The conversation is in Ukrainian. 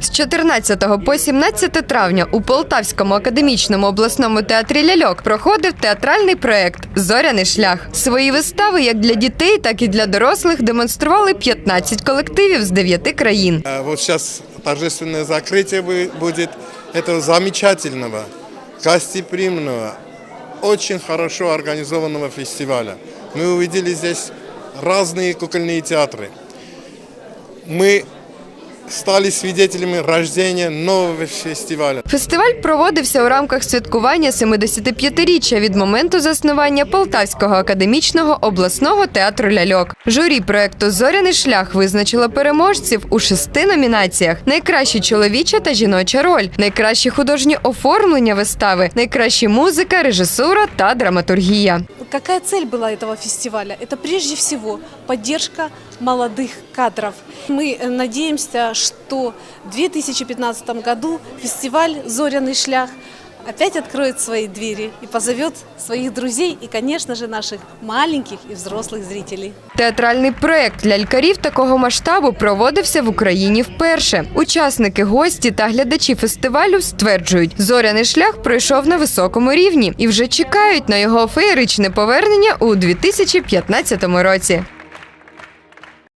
З 14 по 17 травня у Полтавському академічному обласному театрі ляльок проходив театральний проект Зоряний шлях. Свої вистави як для дітей, так і для дорослих демонстрували 15 колективів з 9 країн. А Вот сейчас торжественное закрытие бу- будет этого замечательного, гостеприимного, очень хорошо организованного фестиваля. Мы увидели здесь разные кукольные театры. Мы стали свидетелями рождения нового фестиваля. Фестиваль проводився у рамках святкування 75-річчя від моменту заснування Полтавського академічного обласного театру ляльок. Журі проекту Зоряний шлях визначило переможців у шести номінаціях: найкраща чоловіча та жіноча роль, найкраще художнє оформлення вистави, найкраща музика, режисура та драматургія. Какая цель была этого фестиваля? Это прежде всего поддержка молодых кадров. Мы э, надеемся, что в 2015 году фестиваль «Зоряный шлях» опять откроет свои двери и позовет своих друзей и, конечно же, наших маленьких и взрослых зрителей. Театральний проект лялькарів такого масштабу проводився в Україні вперше. Учасники, гості та глядачі фестивалю стверджують, зоряний шлях пройшов на високому рівні і вже чекають на його феєричне повернення у 2015 році.